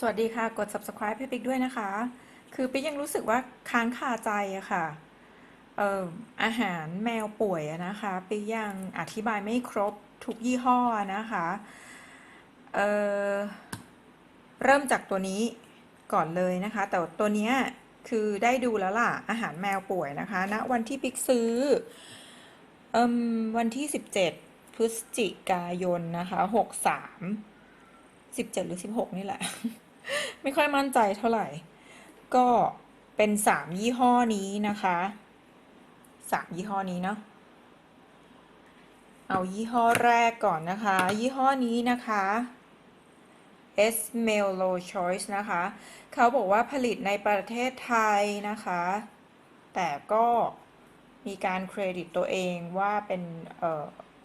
สวัสดีค่ะ กด subscribe ให้ปิ๊กด้วยนะคะ คือปิ๊กยังรู้สึกว่าค้างคาใจอะค่ะเอ่ออาหารแมวป่วยนะคะ ปิ๊กยังอธิบายไม่ครบทุกยี่ห้อนะคะเอ่อเริ่มจากตัวนี้ก่อนเลยนะคะ แต่ตัวเนี้ยคือได้ดูแล้วล่ะ อาหารแมวป่วยนะคะณนะวันที่ปิ๊กซื้อเอ่มวันที่ 17 พฤศจิกายนนะคะ 63 17 หรือ 16 นี่แหละ ไม่ค่อยมั่นใจเท่าไหร่ ก็เป็นสามยี่ห้อนี้นะคะสามยี่ห้อนี้เนาะเอายี่ห้อแรกก่อนนะคะ ยี่ห้อนี้นะคะ S Melo Choice นะคะ เขาบอกว่าผลิตในประเทศไทยนะคะ แต่ก็มีการเครดิตตัวเองว่าเป็นเอ่อ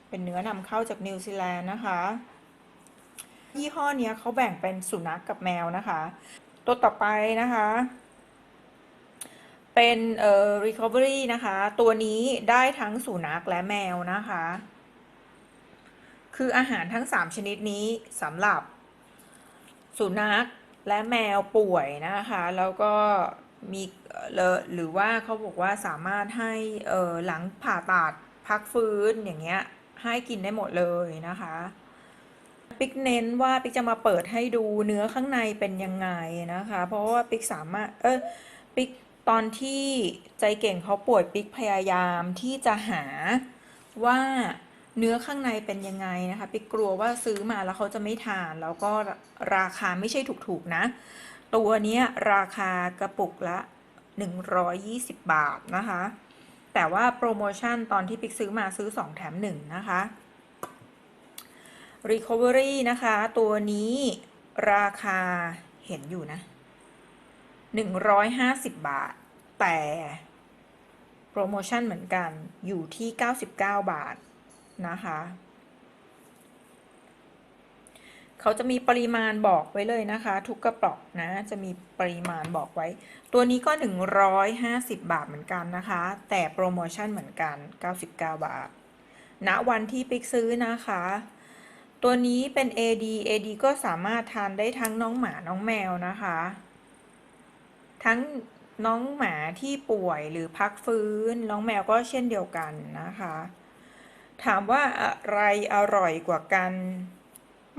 เป็นเนื้อนำเข้าจากนิวซีแลนด์นะคะ ยี่ห้อเนี้ยเขาแบ่งเป็นสุนัขกกับแมวนะคะ ตัวต่อไปนะคะ เป็นเอ่อ recovery นะคะ ตัวนี้ได้ทั้งสุนัขและแมวนะคะ คืออาหารทั้ง 3 ชนิดนี้สำหรับสุนัขและแมวป่วยนะคะ แล้วก็มีหรือว่าเขาบอกว่าสามารถให้เอ่อหลังผ่าตัดพักฟื้นอย่างเงี้ยให้กินได้หมดเลยนะคะ ปิกเน้นว่าปิกจะมาเปิดให้ดูเนื้อข้างในเป็นยังไงนะคะ เพราะว่าปิกสามารถเออปิกตอนที่ใจเก่งเขาป่วยปิกพยายามที่จะหาว่าเนื้อข้างในเป็นยังไงนะคะปิกกลัวว่าซื้อมาแล้วเขาจะไม่ทาน แล้วก็ราคาไม่ใช่ถูกๆนะ ตัวนี้ราคากระปุกละ 120 บาทนะคะ แต่ว่าโปรโมชั่นตอนที่ปิกซื้อมาซื้อ 2 แถม 1 นะคะ Recovery นะคะ ตัวนี้ราคาเห็นอยู่นะ 150 บาท แต่โปรโมชั่นเหมือนกันอยู่ที่ 99 บาทนะคะเขาจะมีปริมาณบอกไว้เลยนะคะ ทุกกระป๋องนะ จะมีปริมาณบอกไว้ ตัวนี้ก็ 150 บาทเหมือนกันนะคะ แต่โปรโมชั่นเหมือนกัน 99 บาทณวันที่ปิ๊กซื้อนะคะ ตัวนี้เป็น AD AD ก็สามารถทานได้ทั้งน้องหมาน้องแมวนะคะ ทั้งน้องหมาที่ป่วยหรือพักฟื้น น้องแมวก็เช่นเดียวกันนะคะ ถามว่าอะไรอร่อยกว่ากัน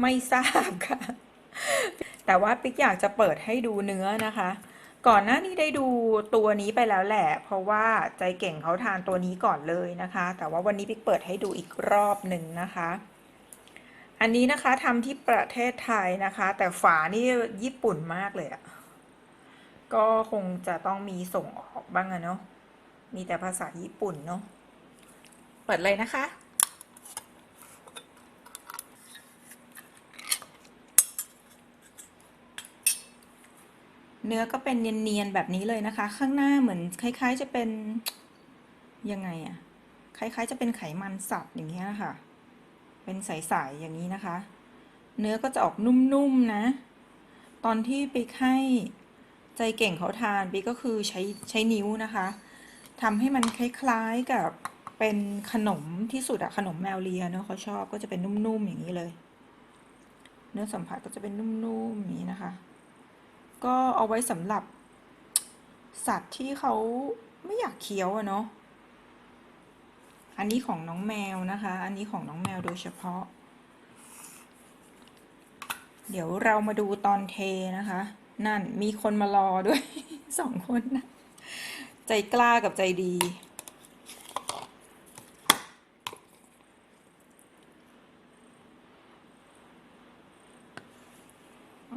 ไม่ทราบค่ะ แต่ว่าปิ๊กอยากจะเปิดให้ดูเนื้อนะคะ ก่อนหน้านี้ได้ดูตัวนี้ไปแล้วแหละ เพราะว่าใจเก่งเขาทานตัวนี้ก่อนเลยนะคะ แต่ว่าวันนี้ปิ๊กเปิดให้ดูอีกรอบหนึ่งนะคะ อันนี้นะคะทำที่ประเทศไทยนะคะ แต่ฝานี่ญี่ปุ่นมากเลยอะก็คงจะต้องมีส่งออกบ้างอะเนาะมีแต่ภาษาญี่ปุ่นเนาะเปิดเลยนะคะ เนื้อก็เป็นเนียนๆแบบนี้เลยนะคะ ข้างหน้าเหมือนคล้าย ๆ จะเป็นยังไงอะคล้าย ๆ จะเป็นไขมันสัตว์อย่างเงี้ยค่ะ เป็นใสๆอย่างนี้นะคะ เนื้อก็จะออกนุ่มๆนะ ตอนที่ไปให้ใจเก่งเขาทานปิ๊กก็คือใช้ใช้นิ้วนะคะทำให้มันคล้ายๆกับเป็นขนมที่สุดอะขนมแมวเลียเนาะเขาชอบก็จะเป็นนุ่มๆอย่างนี้เลย เนื้อสัมผัสก็จะเป็นนุ่มๆอย่างนี้นะคะ ก็เอาไว้สำหรับ สัตว์ที่เขาไม่อยากเคี้ยวอะเนาะ อันนี้ของน้องแมวนะคะ อันนี้ของน้องแมวโดยเฉพาะ เดี๋ยวเรามาดูตอนเทนะคะ นั่นมีคนมารอด้วย สองคนนะ ใจกล้ากับใจดี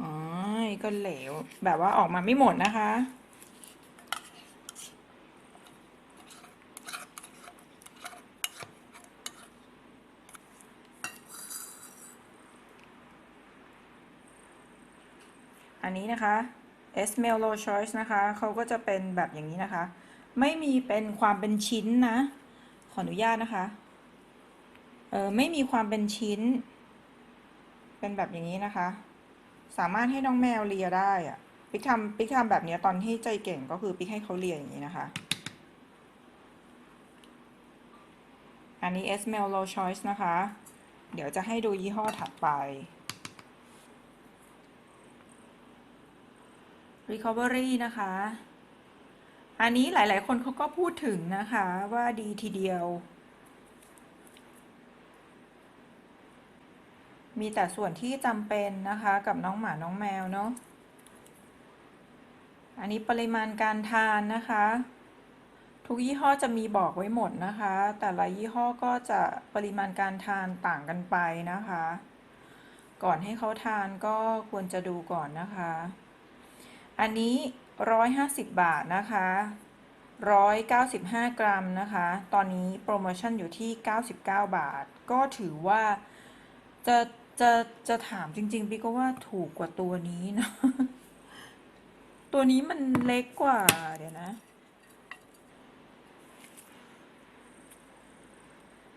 อ๋อ ก็เหลว แบบว่าออกมาไม่หมดนะคะ อันนี้นะคะ S m e l l o Choice นะคะเขาก็จะเป็นแบบอย่างนี้นะคะ ไม่มีเป็นความเป็นชิ้นนะ ขออนุญาตนะคะเออไม่มีความเป็นชิ้น เป็นแบบอย่างนี้นะคะ สามารถให้น้องแมวเลียได้อะปิ๊กทำปิ๊กทำแบบนี้ตอนที่ใจเก่งก็คือปิ๊กให้เขาเลียอย่างนี้นะคะ อันนี้ S m e l o Choice นะคะ เดี๋ยวจะให้ดูยี่ห้อถัดไป recovery นะคะ อันนี้หลาย ๆ คนเขาก็พูดถึงนะคะว่าดีทีเดียว มีแต่ส่วนที่จำเป็นนะคะกับน้องหมาน้องแมวเนาะ อันนี้ปริมาณการทานนะคะ ทุกยี่ห้อจะมีบอกไว้หมดนะคะ แต่ละยี่ห้อก็จะปริมาณการทานต่างกันไปนะคะ ก่อนให้เขาทานก็ควรจะดูก่อนนะคะ อันนี้ 150 บาทนะคะ 195 กรัมนะคะ ตอนนี้โปรโมชั่นอยู่ที่ 99 บาท ก็ถือว่าจะจะจะถามจริงๆพี่ก็ว่าถูกกว่าตัวนี้นะตัวนี้มันเล็กกว่าเดี๋ยวนะ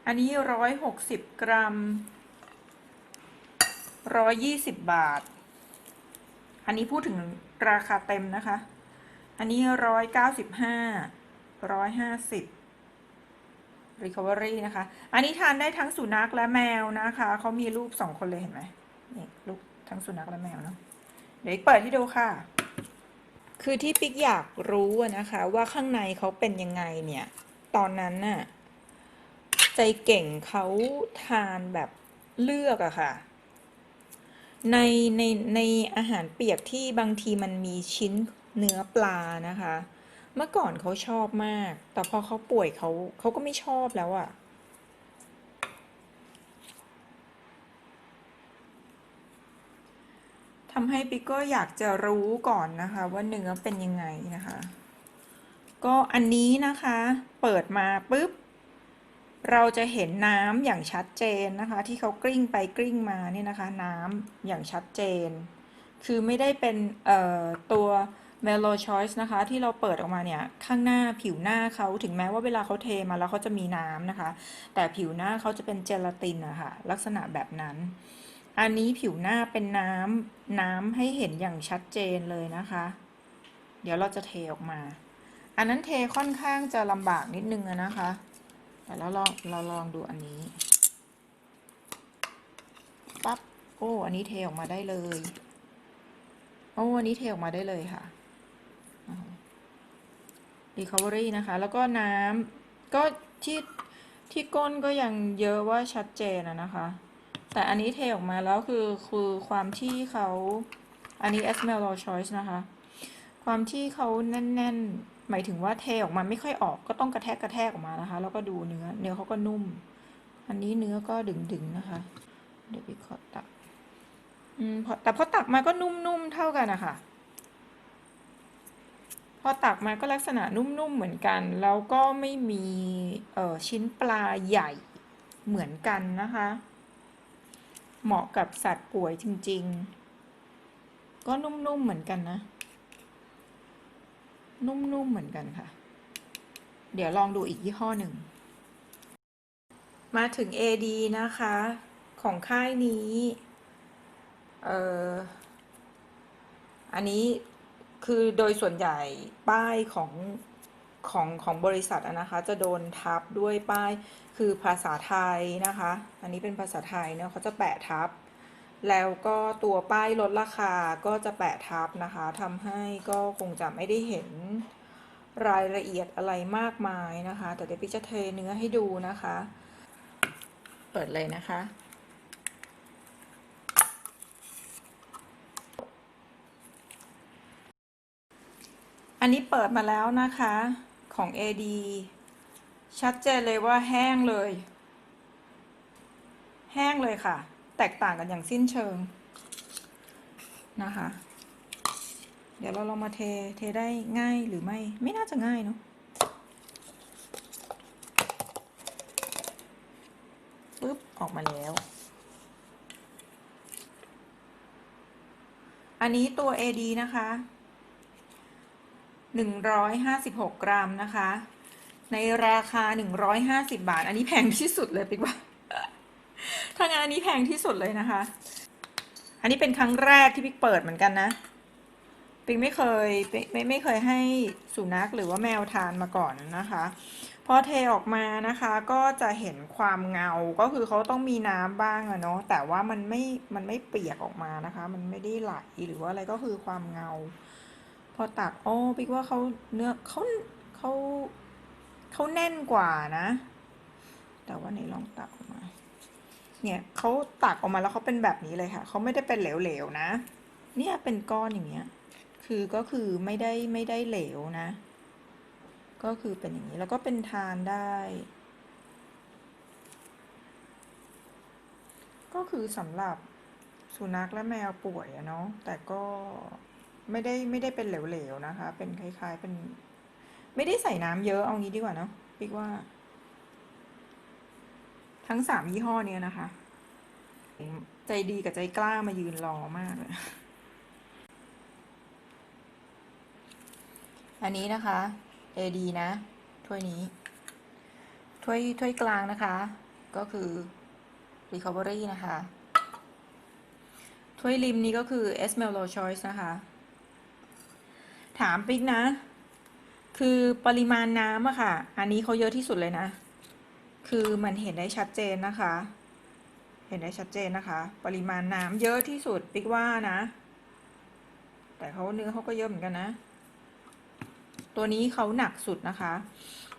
อันนี้160กรัม120บาท อันนี้พูดถึง ราคาเต็มนะคะ อันนี้195 150 recovery นะคะ อันนี้ทานได้ทั้งสุนัขและแมวนะคะ เขามีรูปสองคนเลยเห็นไหมนี่รูปทั้งสุนัขและแมวเนาะ เดี๋ยวเปิดให้ดูค่ะ คือที่ปิ๊กอยากรู้นะคะ ว่าข้างในเขาเป็นยังไงเนี่ย ตอนนั้นน่ะ ใจเก่งเขาทานแบบเลือกอะค่ะ ในในในอาหารเปียกที่บางทีมันมีชิ้นเนื้อปลานะคะ เมื่อก่อนเขาชอบมาก แต่พอเขาป่วยเขาเขาก็ไม่ชอบแล้วอะทำให้ปิ๊กก็อยากจะรู้ก่อนนะคะ ว่าเนื้อเป็นยังไงนะคะ ก็อันนี้นะคะ เปิดมาปุ๊บ เราจะเห็นน้ำอย่างชัดเจนนะคะ ที่เขากลิ้งไปกลิ้งมาเนี่ยนะคะ น้ำอย่างชัดเจน คือไม่ได้เป็นตัว Melo Choice นะคะ ที่เราเปิดออกมาเนี่ยข้างหน้าผิวหน้าเขาถึงแม้ว่าเวลาเขาเทมาแล้วเขาจะมีน้ำนะคะ แต่ผิวหน้าเขาจะเป็นเจลาตินอะค่ะลักษณะแบบนั้น อันนี้ผิวหน้าเป็นน้ำน้ำให้เห็นอย่างชัดเจนเลยนะคะ เดี๋ยวเราจะเทออกมา อันนั้นเทค่อนข้างจะลำบากนิดนึงนะคะ แต่เราลองเราลองดูอันนี้ ปั๊บ โอ้ อันนี้เทออกมาได้เลย โอ้อันนี้เทออกมาได้เลยค่ะ recovery นะคะ แล้วก็น้ำก็ที่ที่ก้นก็ยังเยอะว่าชัดเจนอะนะคะ แต่อันนี้เทออกมาแล้วคือคือความที่เขาอันนี้ s m e l o choice นะคะ ความที่เขาแน่น ๆ หมายถึงว่าเทออกมาไม่ค่อยออกก็ต้องกระแทกกระแทกออกมานะคะ แล้วก็ดูเนื้อ เนื้อเขาก็นุ่ม อันนี้เนื้อก็ดึงๆนะคะ เดี๋ยวพี่ขอตักอืมพอแต่พอตักมาก็นุ่มๆเท่ากันนะคะพอตักมาก็ลักษณะนุ่มๆเหมือนกัน แล้วก็ไม่มีเอ่อชิ้นปลาใหญ่เหมือนกันนะคะ เหมาะกับสัตว์ป่วยจริงๆ ก็นุ่มๆเหมือนกันนะ นุ่ม ๆ เหมือนกันค่ะ เดี๋ยวลองดูอีกยี่ห้อหนึ่ง มาถึง AD นะคะ ของค่ายนี้ เอ่อ อันนี้คือโดยส่วนใหญ่ป้ายของของของบริษัทนะคะ จะโดนทับด้วยป้ายคือภาษาไทยนะคะ อันนี้เป็นภาษาไทยเนาะเขาจะแปะทับ แล้วก็ตัวป้ายลดราคาก็จะแปะทับนะคะทำให้ก็คงจะไม่ได้เห็นรายละเอียดอะไรมากมายนะคะ แต่เดี๋ยวพี่จะเทเนื้อให้ดูนะคะ เปิดเลยนะคะ อันนี้เปิดมาแล้วนะคะของ AD ชัดเจนเลยว่าแห้งเลย แห้งเลยค่ะ แตกต่างกันอย่างสิ้นเชิงนะคะ เดี๋ยวเราลองมาเท เทได้ง่ายหรือไม่ ไม่น่าจะง่ายเนาะปึ๊บ ออกมาแล้ว อันนี้ตัว AD นะคะ156 กรัมนะคะ ในราคา 150 บาท อันนี้แพงที่สุดเลยปิ๊กว่า ถ้างานอันนี้แพงที่สุดเลยนะคะ อันนี้เป็นครั้งแรกที่ปิ๊กเปิดเหมือนกันนะปิ๊กไม่เคยไม่ไม่ไม่เคยให้สุนัขหรือว่าแมวทานมาก่อนนะคะ พอเทออกมานะคะก็จะเห็นความเงาก็คือเขาต้องมีน้ำบ้างอะเนาะแต่ว่ามันไม่มันไม่เปียกออกมานะคะ มันไม่ได้ไหลหรือว่าอะไรก็คือความเงา พอตักโอ้ปิกว่าเขาเนื้อเขาเขาเขาแน่นกว่านะ แต่ว่าไหนลองตักออกมา เนี่ยเขาตักออกมาแล้วเขาเป็นแบบนี้เลยค่ะเขาไม่ได้เป็นเหลวๆนะ เนี่ยเป็นก้อนอย่างเงี้ย คือก็คือไม่ได้ไม่ได้เหลวนะ ก็คือเป็นอย่างนี้แล้วก็เป็นทานได้ ก็คือสำหรับสุนัขและแมวป่วยอะเนาะแต่ก็ไม่ได้ไม่ได้เป็นเหลวๆนะคะ เป็นคล้ายๆเป็น ไม่ได้ใส่น้ำเยอะเอางี้ดีกว่าเนาะปิกว่า ทั้งสามยี่ห้อเนี้ยนะคะ ใจดีกับใจกล้ามายืนรอมากเลยอันนี้นะคะ AD นะ ถ้วยนี้ ถ้วยถ้วยกลางนะคะ ก็คือ Recovery นะคะ ถ้วยริมนี้ก็คือ e s m e l o Choice นะคะ ถามปิ๊กนะ คือปริมาณน้ำอะค่ะ อันนี้เขาเยอะที่สุดเลยนะ คือมันเห็นได้ชัดเจนนะคะ เห็นได้ชัดเจนนะคะ ปริมาณน้ำเยอะที่สุดปิ๊กว่านะ แต่เขาเนื้อเขาก็เยอะเหมือนกันนะ ตัวนี้เขาหนักสุดนะคะ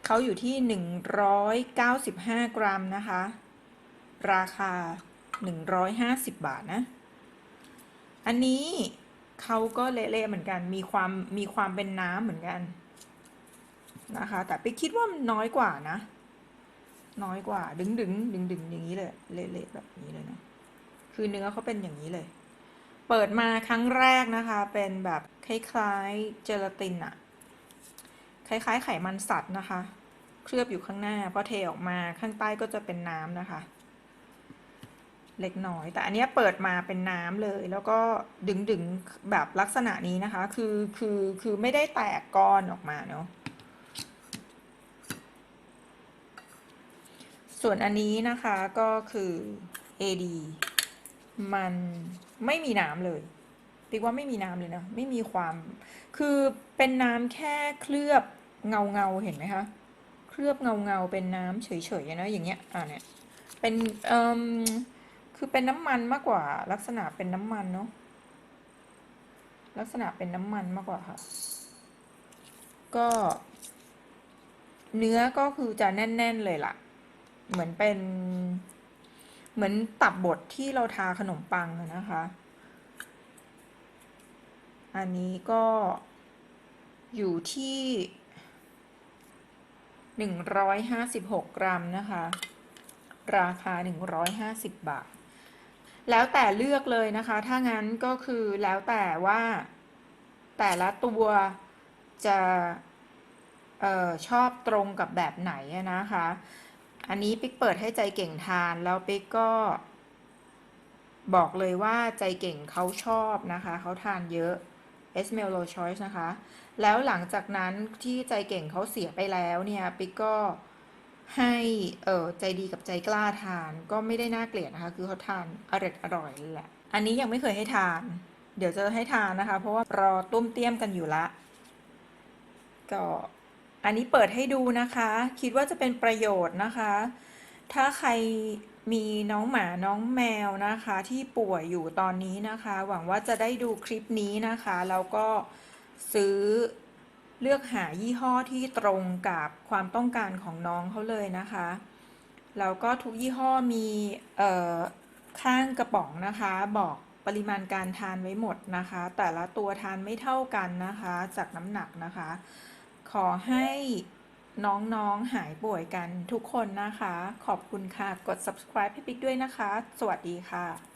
เขาอยู่ที่หนึ่งร้อยเก้าสิบห้ากรัมนะคะ ราคาหนึ่งร้อยห้าสิบบาทนะ อันนี้เขาก็เละๆเหมือนกัน มีความมีความเป็นน้ำเหมือนกันนะคะ แต่ไปคิดว่ามันน้อยกว่านะ น้อยกว่า ดึงดึงดึงดึงอย่างนี้เลยเละๆแบบนี้เลยนะคือเนื้อเขาเป็นอย่างนี้เลย เปิดมาครั้งแรกนะคะ เป็นแบบคล้ายๆเจลาตินอะคล้ายๆไขมันสัตว์นะคะ เคลือบอยู่ข้างหน้าพอเทออกมาข้างใต้ก็จะเป็นน้ำนะคะ เล็กน้อย แต่อันนี้เปิดมาเป็นน้ำเลย แล้วก็ดึงดึงๆแบบลักษณะนี้นะคะ คือคือคือไม่ได้แตกก้อนออกมาเนาะ ส่วนอันนี้นะคะก็คือ AD มันไม่มีน้ำเลยติ๊กว่าไม่มีน้ำเลยนะ ไม่มีความ คือเป็นน้ำแค่เคลือบเงาเงาเห็นไหมคะ เคลือบเงาเงาเป็นน้ำเฉยๆนะอย่างเงี้ย อ่าเนี่ย เป็นเอ่มคือเป็นน้ำมันมากกว่า ลักษณะเป็นน้ำมันเนาะ ลักษณะเป็นน้ำมันมากกว่าค่ะ ก็ เนื้อก็คือจะแน่น ๆ เลยล่ะ เหมือนเป็น เหมือนตับบดที่เราทาขนมปังนะคะ อันนี้ก็อยู่ที่หนึ่งร้อยห้าสิบหกกรัมนะคะ ราคาหนึ่งร้อยห้าสิบบาท แล้วแต่เลือกเลยนะคะ ถ้างั้นก็คือแล้วแต่ว่าแต่ละตัวจะออชอบตรงกับแบบไหนนะคะ อันนี้ปิ๊กเปิดให้ใจเก่งทานแล้วปิ๊กก็ บอกเลยว่าใจเก่งเขาชอบนะคะ เขาทานเยอะ e s m e l o Choice นะคะ แล้วหลังจากนั้นที่ใจเก่งเขาเสียไปแล้วเนี่ยปิ๊กก็ให้เออใจดีกับใจกล้าทานก็ไม่ได้น่าเกลียดนะคะ คือเขาทานอร่อยอร่อยแหละ อันนี้ยังไม่เคยให้ทาน เดี๋ยวจะให้ทานนะคะ เพราะว่ารอตุ้มเตี้ยมกันอยู่ละก็ อันนี้เปิดให้ดูนะคะ คิดว่าจะเป็นประโยชน์นะคะ ถ้าใครมีน้องหมาน้องแมวนะคะ ที่ป่วยอยู่ตอนนี้นะคะ หวังว่าจะได้ดูคลิปนี้นะคะแล้วก็ซื้อเลือกหายี่ห้อที่ตรงกับความต้องการของน้องเขาเลยนะคะแล้วก็ทุกยี่ห้อมีออข้างกระป๋องนะคะ บอกปริมาณการทานไว้หมดนะคะ แต่ละตัวทานไม่เท่ากันนะคะ จากน้ำหนักนะคะ ขอให้น้องๆหายป่วยกันทุกคนนะคะ ขอบคุณค่ะ กด subscribe ให้ปิ๊กด้วยนะคะ สวัสดีค่ะ